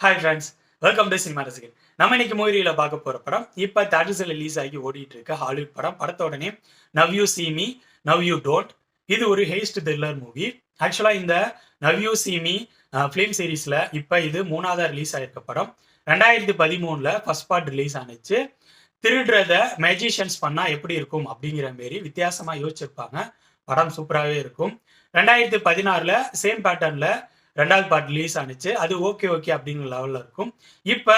Hi friends welcome to cinema ரசிகர் நம்ம இன்னைக்கு மூவியில் பார்க்க போகிற படம் இப்போ தேட்டர்ஸில் ரிலீஸ் ஆகி ஓடிட்டு இருக்க ஹாலிவுட் படம். படத்தோட name now you see me now you don't இது ஒரு ஹேஸ்ட் த்ரில்லர் மூவி ஆக்சுவலாக இந்த now you see me film சீரீஸில் இப்போ இது மூணாவதாக ரிலீஸ் ஆகிருக்க படம். ரெண்டாயிரத்தி பதிமூணில் ஃபர்ஸ்ட் பார்ட் ரிலீஸ் ஆனிச்சு. திருடுறத மேஜிஷியன்ஸ் பண்ணால் எப்படி இருக்கும் அப்படிங்கிற மாரி வித்தியாசமாக யோசிச்சிருப்பாங்க. படம் சூப்பராகவே இருக்கும். ரெண்டாயிரத்தி பதினாறில் சேம் பேட்டர்னில் ரெண்டாவது பார்ட் ரிலீஸ் ஆனிச்சு. அது ஓகே ஓகே அப்படிங்கிற லெவலில் இருக்கும். இப்போ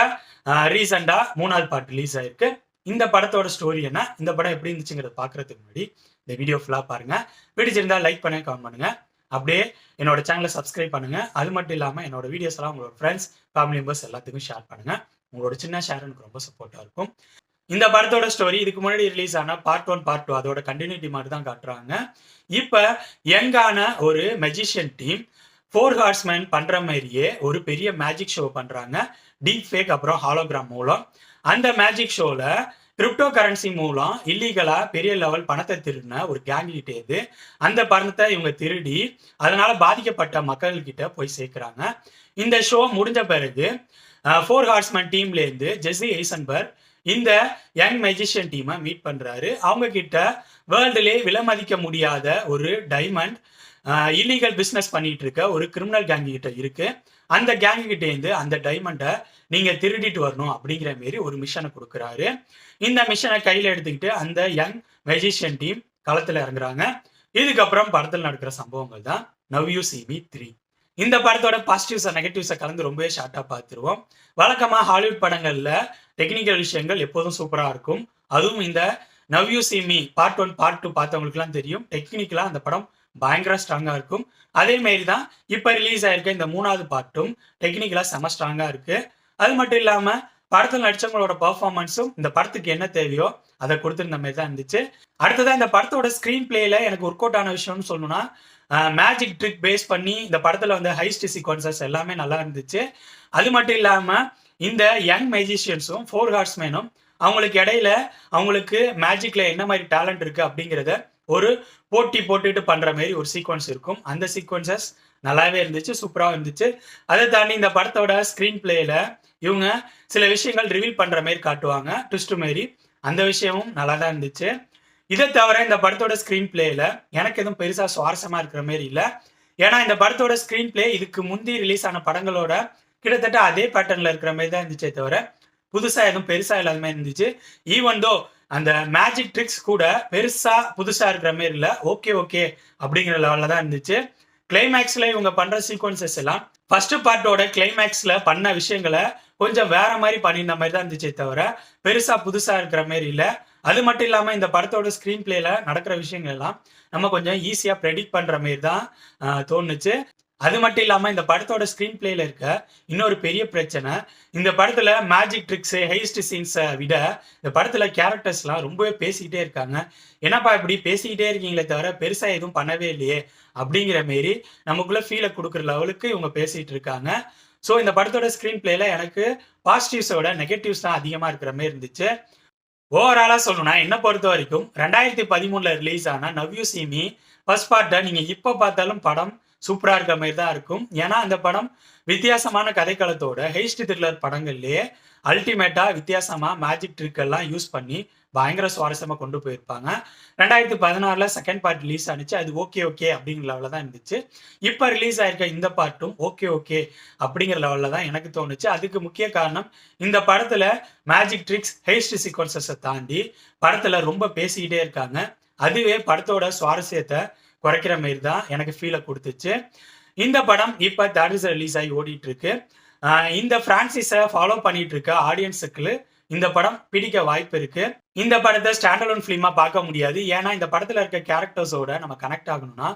ரீசெண்டாக மூணாவது பார்ட் ரிலீஸ் ஆயிருக்கு. இந்த படத்தோட ஸ்டோரி என்ன? இந்த படம் எப்படி இருந்துச்சுங்கிறத பார்க்கறதுக்கு முன்னாடி இந்த வீடியோ ஃபுல்லாக பாருங்கள் பிடிச்சிருந்தா லைக் பண்ணுங்க கமெண்ட் பண்ணுங்கள் அப்படியே என்னோட சேனலை சப்ஸ்கிரைப் பண்ணுங்கள் அது மட்டும் இல்லாமல் என்னோட வீடியோஸ் எல்லாம் உங்களோட ஃப்ரெண்ட்ஸ் ஃபேமிலி மெம்பர்ஸ் எல்லாத்துக்கும் ஷேர் பண்ணுங்க. உங்களோட சின்ன ஷேர் எனக்கு ரொம்ப சப்போர்ட்டாக இருக்கும். இந்த படத்தோட ஸ்டோரி இதுக்கு முன்னாடி ரிலீஸ் ஆன பார்ட் ஒன் பார்ட் டூ அதோட கண்டினியூட்டி மாதிரி தான் காட்டுறாங்க. இப்போ யங்கான ஒரு மெஜிஷியன் டீம் ஃபோர் ஹார்ஸ்மேன் பண்ற மாதிரியே ஒரு பெரிய மேஜிக் ஷோ பண்றாங்க. டீப் ஃபேக் அப்புறம் ஹாலோகிராம் மூலம். அந்த மேஜிக் ஷோல கிரிப்டோ கரன்சி மூலம் இல்லீகலா பெரிய லெவல் பணத்தை திருடின ஒரு கேங் கிட்டேது அந்த பணத்தை இவங்க திருடி அதனால பாதிக்கப்பட்ட மக்கள்கிட்ட போய் சேர்க்கிறாங்க. இந்த ஷோ முடிஞ்ச பிறகு ஃபோர் ஹார்ஸ்மேன் டீம்லேருந்து ஜெஸ்ஸி ஜெஸி ஐசன்பர்க் இந்த யங் மெஜிஷியன் டீமை மீட் பண்றாரு. அவங்க கிட்ட வேர்ல்டுலே விலமதிக்க முடியாத ஒரு டைமண்ட் இல்லீகல் பிஸ்னஸ் பண்ணிட்டு இருக்க ஒரு கிரிமினல் கேங் கிட்ட இருக்கு. அந்த கேங் கிட்டேருந்து அந்த டைமண்டை நீங்க திருடிட்டு வரணும் அப்படிங்கிற மாரி ஒரு மிஷனை கொடுக்குறாரு. இந்த மிஷனை கையில எடுத்துக்கிட்டு அந்த யங் மெஜிஷியன் டீம் களத்துல இறங்குறாங்க. இதுக்கப்புறம் படத்தில் நடக்கிற சம்பவங்கள் தான் நவ் யூ சிபி த்ரீ இந்த படத்தோட பாசிட்டிவ்ஸை நெகட்டிவ்ஸை கலந்து ரொம்பவே ஷார்ட்டாக பார்த்துருவோம் வழக்கமா ஹாலிவுட் படங்களில் டெக்னிக்கல் விஷயங்கள் எப்போதும் சூப்பராக இருக்கும். அதுவும் இந்த now you see me part one part two பார்த்தவங்களுக்குலாம் தெரியும். டெக்னிக்கலாக அந்த படம் பயங்கர ஸ்ட்ராங்காக இருக்கும். அதே மாரி தான் இப்போ ரிலீஸ் ஆயிருக்க இந்த மூணாவது பார்ட்டும் டெக்னிக்கலாக செம ஸ்ட்ராங்காக இருக்குது அது மட்டும் இல்லாமல் படத்தில் நடிச்சவங்களோட பர்ஃபார்மன்ஸும் இந்த படத்துக்கு என்ன தேவையோ அதை கொடுத்துருந்த மாதிரி தான் இருந்துச்சு. அடுத்ததான் இந்த படத்தோட ஸ்க்ரீன் பிளேயில் எனக்கு ஒர்க் அவுட் ஆன விஷயம்னு சொல்லணும்னா மேஜிக் ட்ரிக் பேஸ் பண்ணி இந்த படத்தில் வந்து ஹைஸ்ட் சீக்வன்சஸ் எல்லாமே நல்லா இருந்துச்சு. அது மட்டும் இல்லாமல் இந்த யங் மேஜிஷியன்ஸும் ஃபோர் ஹார்ஸ்மேனும் அவங்களுக்கு இடையில அவங்களுக்கு மேஜிக்ல என்ன மாதிரி டேலண்ட் இருக்கு அப்படிங்கிறத ஒரு போட்டி போட்டுட்டு பண்ற மாதிரி ஒரு சீக்வன்ஸ் இருக்கும். அந்த சீக்வன்சஸ் நல்லாவே இருந்துச்சு சூப்பராக இருந்துச்சு. அதை தாண்டி இந்த படத்தோட ஸ்க்ரீன் பிளேல இவங்க சில விஷயங்கள் ரிவீல் பண்ற மாதிரி காட்டுவாங்க ட்விஸ்ட் மாரி. அந்த விஷயமும் நல்லா தான் இருந்துச்சு. இதை தவிர இந்த படத்தோட ஸ்க்ரீன் பிளேல எனக்கு எதுவும் பெருசா சுவாரஸ்யமா இருக்கிற மாதிரி இல்லை. ஏன்னா இந்த படத்தோட ஸ்க்ரீன் பிளே இதுக்கு முந்தி ரிலீஸ் ஆன படங்களோட கிட்டத்தட்ட அதே பேட்டர்ன்ல இருக்கிற மாதிரி தான் இருந்துச்சே தவிர புதுசா எதுவும் பெருசா இல்லாத மாதிரி இருந்துச்சு. ஈவன் தோ அந்த மேஜிக் ட்ரிக்ஸ் கூட பெருசா புதுசா இருக்கிற மாதிரி இல்லை. ஓகே ஓகே அப்படிங்கிற லெவலில் தான் இருந்துச்சு. கிளைமேக்ஸ்ல இவங்க பண்ற சீக்வன்சஸ் எல்லாம் ஃபர்ஸ்ட் பார்ட்டோட கிளைமேக்ஸ்ல பண்ண விஷயங்களை கொஞ்சம் வேற மாதிரி பண்ணியிருந்த மாதிரி தான் இருந்துச்சே தவிர பெருசா புதுசா இருக்கிற மாதிரி இல்லை. அது மட்டும் இல்லாம இந்த படத்தோட ஸ்கிரீன் பிளேல நடக்கிற விஷயங்கள் எல்லாம் நம்ம கொஞ்சம் ஈஸியா ப்ரெடிக்ட் பண்ற மாதிரி தான் தோணுச்சு. அது மட்டும் இல்லாம இந்த படத்தோட ஸ்கிரீன் பிளேல இருக்க இன்னொரு பெரிய பிரச்சனை இந்த படத்துல மேஜிக் ட்ரிக்ஸ் ஹெய்ஸ்ட் சீன்ஸை விட இந்த படத்துல கேரக்டர்ஸ் எல்லாம் ரொம்பவே பேசிக்கிட்டே இருக்காங்க. என்னப்பா இப்படி பேசிக்கிட்டே இருக்கீங்களே தவிர பெருசா எதுவும் பண்ணவே இல்லையே அப்படிங்கிற மாரி நமக்குள்ள ஃபீலை கொடுக்குற லெவலுக்கு இவங்க பேசிட்டு இருக்காங்க. ஸோ இந்த படத்தோட ஸ்கிரீன் பிளேல எனக்கு பாசிட்டிவ்ஸோட நெகட்டிவ்ஸ் தான் அதிகமா இருக்கிற மாதிரி இருந்துச்சு. ஓவராலா சொல்லணும்னா என்ன பொறுத்த வரைக்கும் ரெண்டாயிரத்தி பதிமூணுல ரிலீஸ் ஆன நவ்யூ சீமி ஃபர்ஸ்ட் பார்ட்டை நீங்க இப்ப பார்த்தாலும் படம் சூப்பராக இருக்க மாதிரி தான் இருக்கும். ஏன்னா அந்த படம் வித்தியாசமான கதைக்களத்தோட ஹெய்ஸ்ட் த்ரில்லர் படங்கள்லேயே அல்டிமேட்டாக வித்தியாசமாக மேஜிக் ட்ரிக் எல்லாம் யூஸ் பண்ணி பயங்கர சுவாரஸ்யமாக கொண்டு போயிருப்பாங்க. ரெண்டாயிரத்தி பதினாறில் செகண்ட் பார்ட் ரிலீஸ் ஆனிச்சு. அது ஓகே ஓகே அப்படிங்கிற லெவலில் தான் இருந்துச்சு. இப்போ ரிலீஸ் ஆயிருக்க இந்த பார்ட்டும் ஓகே ஓகே அப்படிங்கிற லெவலில் தான் எனக்கு தோணுச்சு. அதுக்கு முக்கிய காரணம் இந்த படத்தில் மேஜிக் ட்ரிக்ஸ் ஹெய்ஸ்ட் சீக்வன்சஸை தாண்டி படத்தில் ரொம்ப பேசிக்கிட்டே இருக்காங்க. அதுவே படத்தோட சுவாரஸ்யத்தை குறைக்கிற மாதிரி தான் எனக்கு ஃபீலை கொடுத்துச்சு. இந்த படம் இப்போ தேட்டர்ஸ் ரிலீஸ் ஆகி ஓடிட்டு இருக்கு இந்த பிரான்சிஸை ஃபாலோ பண்ணிட்டு இருக்க ஆடியன்ஸுக்கு இந்த படம் பிடிக்க வாய்ப்பு இருக்கு. இந்த படத்தை ஸ்டாண்டலோன் ஃபிலிமா பார்க்க முடியாது. ஏன்னா இந்த படத்துல இருக்க கேரக்டர்ஸோட நம்ம கனெக்ட் ஆகணும்னா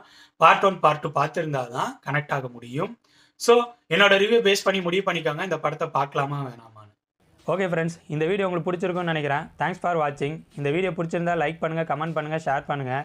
பார்ட் ஒன் பார்ட் டூ பார்த்துருந்தா தான் கனெக்ட் ஆக முடியும். ஸோ என்னோட ரிவ்யூ பேஸ் பண்ணி முடிவு பண்ணிக்கோங்க. இந்த படத்தை பார்க்கலாமா வேணாமான்னு. ஓகே ஃப்ரெண்ட்ஸ் இந்த வீடியோ உங்களுக்கு பிடிச்சிருக்கும்னு நினைக்கிறேன். தேங்க்ஸ் ஃபார் வாட்சிங் இந்த வீடியோ பிடிச்சிருந்தா லைக் பண்ணுங்கள் கமெண்ட் பண்ணுங்கள் ஷேர் பண்ணுங்கள்